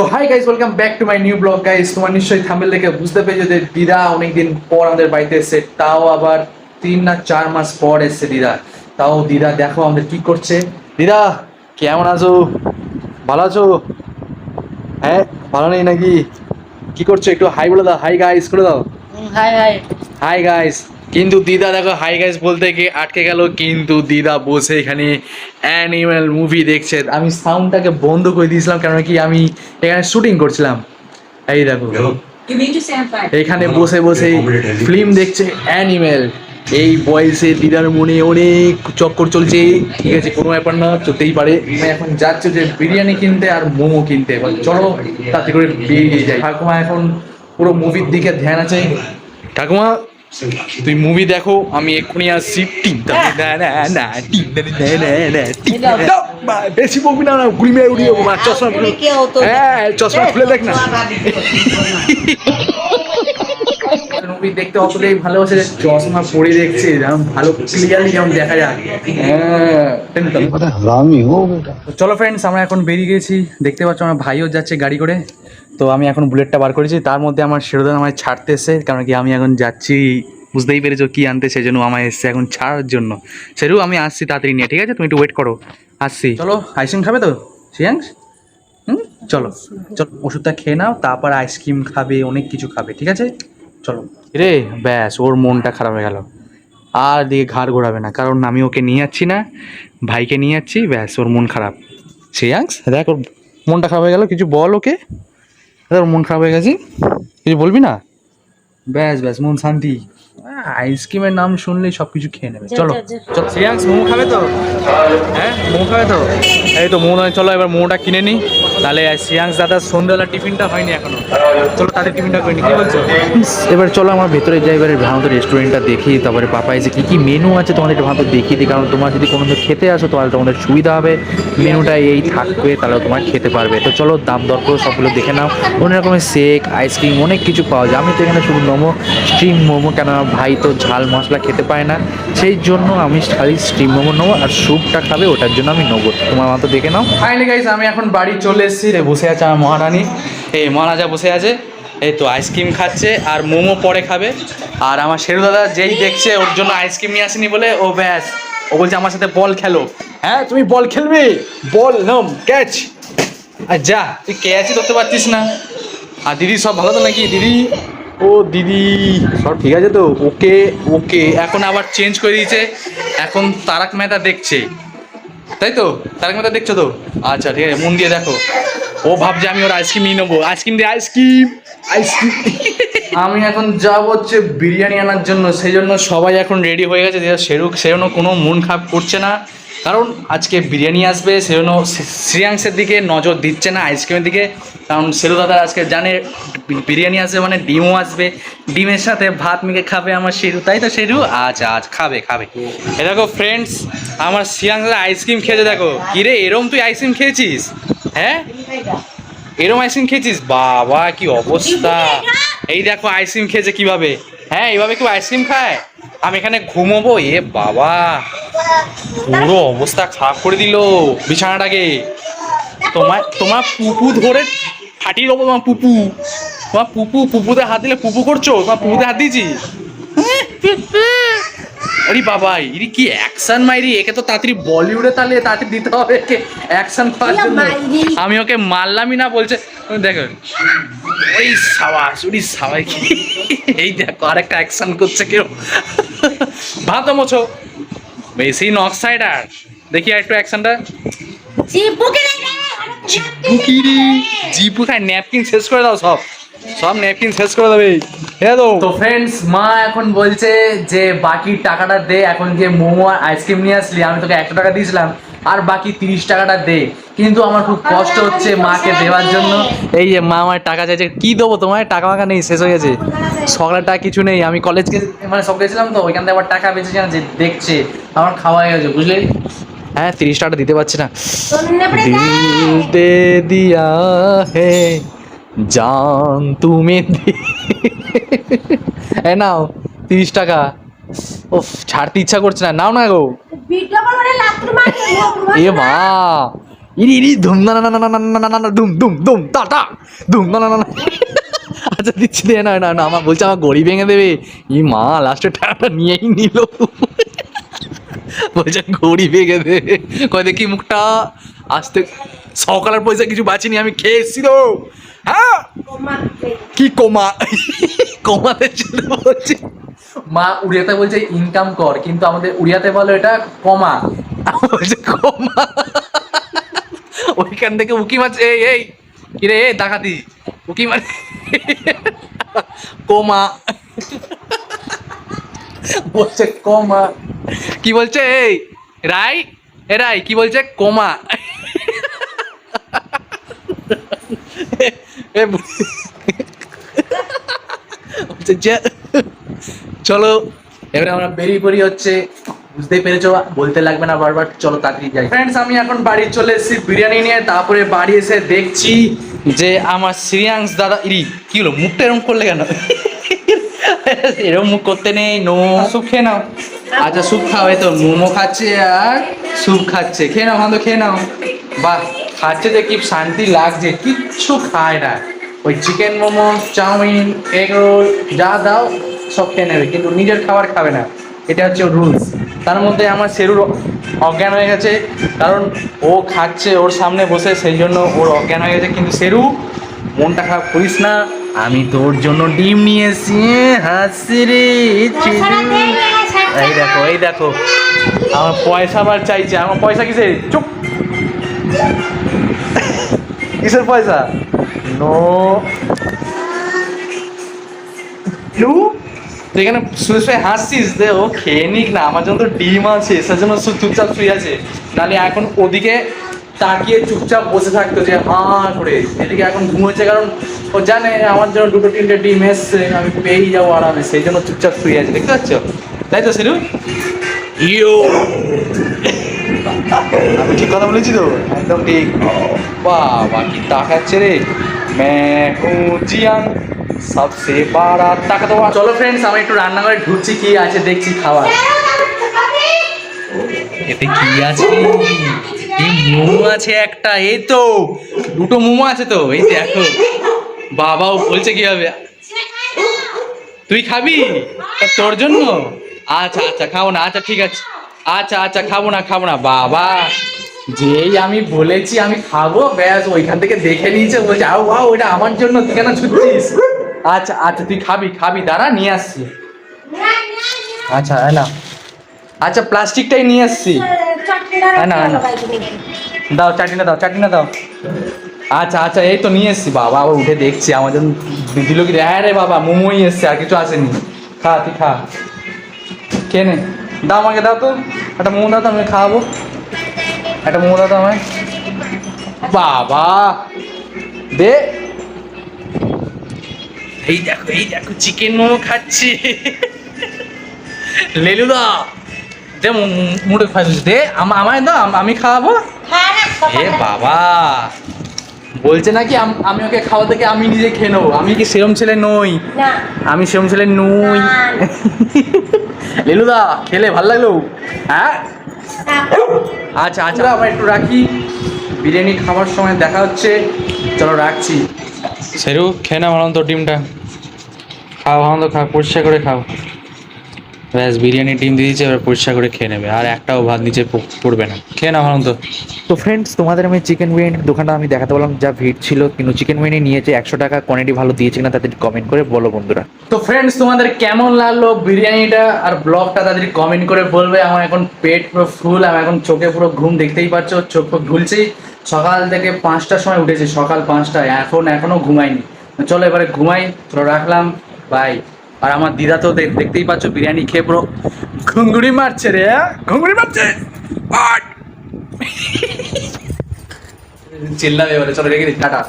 তো hi guys welcome back to my new blog guys তোমার নিশ্চয়ই থামেল দেখে বুঝতে পেরেছ যে দিদা অনেকদিন পর আমাদের বাড়িতে এসেছে। তাও আবার তিন না চার মাস পর এসেছে দিদা। তাও দিদা দেখো আমাদের কি করছে। দিদা কেমন আছো? ভালো আছো? হ্যাঁ ভালো নেই নাকি? কি করছ? একটু হাই বলে দাও। হাই গাইস করে দাও। হাই হাই হাই গাইস কিন্তু দিদা দেখো হাই গাইস বলতে গিয়ে আটকে গেল কিন্তু দিদা বসে এখানে অ্যানিম্যাল মুভি দেখছে। আমি সাউন্ডটাকে বন্ধ করে দিয়েছিলাম কারণ কি আমি এখানে শুটিং করছিলাম। এই দেখো? এখানে বসে বসে ফিল্ম দেখছে অ্যানিমেল এই বয়সে দিদার মনে অনেক চক্কর চলছে। ঠিক আছে কোনো ব্যাপার না চলতেই পারে। এখন যাচ্ছে যে বিরিয়ানি কিনতে আর মোমো কিনতে। এবার চলো তাতে করে বেরিয়ে যাই। ঠাকুমা এখন পুরো মুভির দিকে ধ্যান আছে। ঠাকুমা তুই মুভি দেখো আমি এক্ষুনি আসছি বেশি বকবি না ঘুরি মেয়ে উড়িয়ে চশমা হ্যাঁ চশমা খুলে দেখ না মুভি দেখতে ভালোবাসে চশমা পরে দেখছে যেমন ভালো যেমন দেখা চলো ফ্রেন্ডস আমরা এখন বেরিয়ে গেছি দেখতে পাচ্ছ আমার ভাইও যাচ্ছে গাড়ি করে তো আমি এখন বুলেটটা বার করেছি। তার মধ্যে আমার শিরোদান আমায় ছাড়তে এসে কারণ কি আমি এখন যাচ্ছি বুঝতেই পেরেছ কী আনতে সেই জন্য আমায় এসছে এখন ছাড়ার জন্য। সেরু আমি আসছি তাড়াতাড়ি নিয়ে ঠিক আছে? তুমি একটু ওয়েট করো আসছি। চলো আইসক্রিম খাবে তো? শিয়াংস হুম? চলো চলো ওষুধটা খেয়ে নাও তারপর আইসক্রিম খাবে অনেক কিছু খাবে ঠিক আছে? চলো। রে ব্যাস ওর মনটা খারাপ হয়ে গেল। আর দিকে ঘাড় ঘোরাবে না কারণ আমি ওকে নিয়ে যাচ্ছি না ভাইকে নিয়ে যাচ্ছি ব্যাস ওর মন খারাপ। শ্রেয়াংস দেখ ওর মনটা খারাপ হয়ে গেল কিছু বল ওকে। ওর মন খারাপ হয়ে গেছে? কিছু বলবি না? ব্যাস ব্যাস মন শান্তি। আইসক্রিমের নাম শুনলেই সব কিছু খেয়ে নেবে। চলো। শ্রেয়াংস মোমো খাবে তো? হ্যাঁ মোমো খাবে তো? এই তো মোমো নয় চলো এবার মোমোটা কিনে নি। তাহলে শ্রেয়াংস দাদা সন্ধ্যাবেলা টিফিনটা হয়নি এখনও। চলো তাদের টিফিনটা করে কি বলছো? এবার চলো আমার ভেতরে যাই, এবার আমাদের রেস্টুরেন্টটা দেখি, তারপরে পাপা এসে কী কী মেনু আছে তোমাদের ভালো দেখিয়ে দিই, কারণ তোমার যদি কোনো খেতে আসো, তাহলে তোমাদের সুবিধা হবে। মেনুটা এই থাকবে, তাহলে তোমার খেতে পারবে। তো চলো, দাম, দর করে সবগুলো দেখে নাও। অনেক রকমের শেক আইসক্রিম অনেক কিছু পাওয়া যায়। আমি তো এখানে শুধু মোমো স্টিম মোমো কেন ভাই তো ঝাল মশলা খেতে পায় না। সেই জন্য আমি খালি স্টিম মোমো নেব আর স্যুপটা খাবে, ওটার জন্য আমি নেব। তোমার মতো দেখে নাও। আমি এখন বাড়ি চলে এসেছি বসে আছে আমার মহারানী। এই মহারাজা বসে আছে, এই তো আইসক্রিম খাচ্ছে আর মোমো পরে খাবে। আর আমার শেরু দাদা যেই দেখছে ওর জন্য আইসক্রিম নিয়ে আসেনি বলে, ও ব্যাস, ও বলছে আমার সাথে বল খেলো। হ্যাঁ তুমি বল খেলবে? বল, নম, ক্যাচ। আর যা, তুই ক্যাচই ধরতে পারছিস না। আর দিদি সব ভালো তো নাকি? দিদি? ও দিদি, সব ঠিক আছে তো? ওকে ওকে। এখন আবার চেঞ্জ করে দিয়েছে। এখন তারাক মেহতা দেখছে। তাই তো? তারাক মেহতা দেখছ তো? আচ্ছা ঠিক আছে, মন দিয়ে দেখো। ও ভাবছে আমি ওর আইসক্রিম নিয়ে নেব। আইসক্রিম দিয়ে আইসক্রিম আইসক্রিম আমি এখন যাব হচ্ছে বিরিয়ানি আনার জন্য, সেই জন্য সবাই এখন রেডি হয়ে গেছে। যে সেরুক সেজন্য কোনো মন খারাপ করছে না। কারণ আজকে বিরিয়ানি আসবে সেজন্য শ্রে- শ্রেয়াংসের দিকে নজর দিচ্ছে না আইসক্রিমের দিকে। কারণ সেরু দাদা আজকে জানে বিরিয়ানি আসবে মানে ডিমও আসবে। ডিমের সাথে ভাত মেখে খাবে আমার শেরু তাই তো শেরু আচ্ছা আজ খাবে খাবে। এ দেখো ফ্রেন্ডস আমার শ্রেয়াংস আইসক্রিম খেয়েছে, দেখো। কিরে, এরম তুই আইসক্রিম খেয়েছিস? হ্যাঁ? এরম আইসক্রিম খেয়েছিস? বাবা, কি অবস্থা। এই দেখো আইসক্রিম খেয়েছে কীভাবে? হ্যাঁ এইভাবে কেউ আইসক্রিম খায়? আমি এখানে ঘুমোবো? এ বাবা, পুরো অবস্থা খারাপ করে দিল বিছানাটাকে। তোমার তোমার পুপু ধরে ফাটিয়ে দেবো তোমার পুপু। তোমার পুপু পুপুতে হাত দিলে পুপু করছ? তোমার পুপুতে হাত দিয়েছি? আরে বাবা ইরি কি অ্যাকশন মাইরি? একে তো তাড়াতাড়ি বলিউডে তাহলে তাড়াতাড়ি দিতে হবে একে অ্যাকশন করার জন্য। আমি ওকে মারলামই না বলছে দেখো ওই সাবাস ওই সাবাই কি? এই দেখো আরেকটা অ্যাকশন করছে কেউ। ভাত মোছো। বেশি নক সাইডার। দেখি আর একটু অ্যাকশনটা জিপু কি রে? জিপু খায় ন্যাপকিন শেষ করে দাও সব। সব ন্যাপকিন শেষ করে দাও দেবে। হ্যালো তো ফ্রেন্ডস মা এখন বলছে যে বাকি টাকাটা দে এখন যে মোমো আর আইসক্রিম নিয়ে আসলি আমি তোকে একশো টাকা দিয়েছিলাম আর বাকি তিরিশ টাকাটা দে। কিন্তু আমার খুব কষ্ট হচ্ছে মাকে দেওয়ার জন্য। এই যে মা আমার টাকা চাইছে কি দেবো তোমার টাকা মাকা নেই শেষ হয়ে গেছে। সকালের টাকা কিছু নেই আমি কলেজ মানে সব গেছিলাম তো ওইখান থেকে আবার টাকা বেঁচেছে না যে দেখছে আমার খাওয়া হয়ে গেছে বুঝলি? হ্যাঁ তিরিশ টাকাটা দিতে পারছি না। দিল দে দিয়া হে জান তুমি এ নাও তিরিশ টাকা ও ছাড়তে ইচ্ছা করছে না নাও না গো এ মা ইরি ইরি ধুম না না না না না না না ধুম ধুম ধুম তা তা ধুম না না না আচ্ছা দিচ্ছি দে না না না আমার বলছে আমার গড়ি ভেঙে দেবে ই মা লাস্টে টাকাটা নিয়েই নিল বলছে গড়ি ভেঙে দেবে কয় দেখি মুখটা আসতে সকালের পয়সা কিছু বাঁচিনি আমি খেয়েছি তো হ্যাঁ কি কমা? কমাতে চলে বলছি মা উড়িয়াতে বলছে ইনকাম কর। কিন্তু আমাদের উড়িয়াতে বলো এটা কমা। বলছে কমা? ওইখান থেকে উকি মাছ এই এই কিরে এই ডাকাতি উকি মাছ কোমা। বলছে কমা। কি বলছে এই রাই এ রাই কি বলছে কোমা? এ চলো। এবারে আমরা বেরিয়ে পড়ি হচ্ছে, বুঝতেই পেরেছ, বলতে লাগবে না বারবার, চলো তাড়াতাড়ি যাই। ফ্রেন্ডস আমি এখন বাড়ি চলে এসেছি বিরিয়ানি নিয়ে, তারপরে বাড়ি এসে দেখছি যে আমার শ্রিয়াংশ দাদা, ইরি, কি হলো, মুখটা এরকম করলে কেন? এরকম মুখ করতে নেই, নো স্যুপ খেয়ে নাও। আচ্ছা স্যুপ খাও, এই তো, মোমো খাচ্ছে আর স্যুপ খাচ্ছে। খেয়ে নাও ভালো খেয়ে নাও। বাহ, খাচ্ছে যে কি শান্তি লাগছে, কিচ্ছু খায় না। ওই chicken momo chow mein egg roll যা দাও সব খেয়ে নেবে কিন্তু নিজের খাবার খাবে না। এটা হচ্ছে রুলস তার মধ্যে আমার সেরুর অজ্ঞান হয়ে গেছে কারণ ও খাচ্ছে ওর সামনে বসে সেই জন্য ওর অজ্ঞান হয়ে গেছে। কিন্তু সেরু মনটা খারাপ করিস না আমি তোর জন্য ডিম নিয়ে এসেছি। হাসি রে এই দেখো এই দেখো। আমার পয়সা আবার চাইছে। আমার পয়সা কিসে চুপ। কিসের পয়সা? নো নু তুই এখানে শুয়ে শুয়ে হাসছিস? দে ও খেয়ে নিক না আমার জন্য তো ডিম আছে সেজন্য শু- চুপচাপ শুয়ে আছে। নাহলে এখন ওদিকে তাকিয়ে চুপচাপ বসে থাকতো যে হাঁ করে। এদিকে এখন ঘুমোচ্ছে কারণ ও জানে আমার জন্য দুটো তিনটে ডিম এসছে আমি পেয়েই যাব আরামে সেই জন্য চুপচাপ শুয়ে আছে দেখতে পাচ্ছ? তাই তো সেরু ইয়ো। আমি ঠিক কথা বলেছি তো? একদম ঠিক। বাবা কি তাকাচ্ছে রে। मैं हूँ जियान सबसे बड़ा ताकतवर চলো ফ্রেন্ডস আমি একটু রান্নাঘরে ঢুকছি কি আছে দেখছি খাবার এতে কি আছে এই মোমো আছে একটা এই তো দুটো মোমো আছে তো এই দেখো বাবাও বলছে কি হবে তুই খাবি তা তোর জন্য আচ্ছা আচ্ছা খাবো না আচ্ছা ঠিক আছে আচ্ছা আচ্ছা খাবো না খাবো না বাবা যেই আমি বলেছি আমি খাব ব্যাস ওইখান থেকে দেখে নিয়েছে বলছে আও আও ওইটা আমার জন্য তুই কেন ছুটছিস? আচ্ছা আচ্ছা তুই খাবি খাবি দাঁড়া নিয়ে আসছি। আচ্ছা হ্যাঁ না। আচ্ছা প্লাস্টিকটাই নিয়ে আসছি। না, না। দাও চাটনিটা দাও চাটনিটা দাও। আচ্ছা আচ্ছা এই তো নিয়ে এসছি। বাবা আবার উঠে দেখছি আমার জন্য দিল কি? হ্যাঁ রে বাবা মোমোই এসছে আর কিছু আসেনি। খা তুই খা। কে নে। দাও আমাকে দাও তো। একটা মোমো দাও তো আমি খাওয়াবো একটা মোমো দাও তো আমায়। বাবা। দে। এই দেখো এই দেখো চিকেন মোমো খাচ্ছি। লেলুদা দে মু- মুড়ে খাই দে আম- আমায় দাও আম- খাওয়াবো। এ বাবা। বলছে নাকি আম- আমি ওকে খাওয়া থেকে আমি নিজে খেয়ে নেব। আমি কি সেরম ছেলে নই? আমি সেরম ছেলে নই। লেলুদা খেলে ভালো লাগল? হ্যাঁ? আচ্ছা আচ্ছা। আমরা একটু রাখি। বিরিয়ানি খাবার সময় দেখা হচ্ছে। চলো রাখছি। সেরু খেয়ে নাও তো ডিমটা। খাও ভালো খাও পরিষ্কার করে খাও। ব্যাস বিরিয়ানি ডিম দিয়ে দিয়েছে এবার পরিষ্কার করে খেয়ে নেবে। আর একটাও ভাত নিচে পড়বে না। খেয়ে নাও ভালো তো তো ফ্রেন্ডস তোমাদের আমি চিকেন বিরিয়ানির দোকানটা আমি দেখাতে বললাম যা ভিড় ছিল কিন্তু চিকেন বিরিয়ানি নিয়েছে একশো টাকা কোয়ান্টিটি ভালো দিয়েছে কিনা তাদের কমেন্ট করে বলো বন্ধুরা। তো ফ্রেন্ডস তোমাদের কেমন লাগল বিরিয়ানিটা আর ব্লগটা তাদের কমেন্ট করে বলবে। আমার এখন পেট পুরো ফুল আমি এখন চোখে পুরো ঘুম দেখতেই পাচ্ছ চোখ ঢুলছি সকাল থেকে পাঁচটার সময় উঠেছি সকাল পাঁচটায়। এখন এখনও ঘুমাইনি। চলো এবারে ঘুমাই চলো রাখলাম বাই আর আমার দিদা তো দেখ- দেখতেই পাচ্ছ বিরিয়ানি খেয়ে পুরো ঘুঙ্গুড়ি মারছে রে হ্যাঁ? ঘুঙ্গুড়ি মারছে! চিল্লাবে এবারে চলো রেখে দিই, টাটা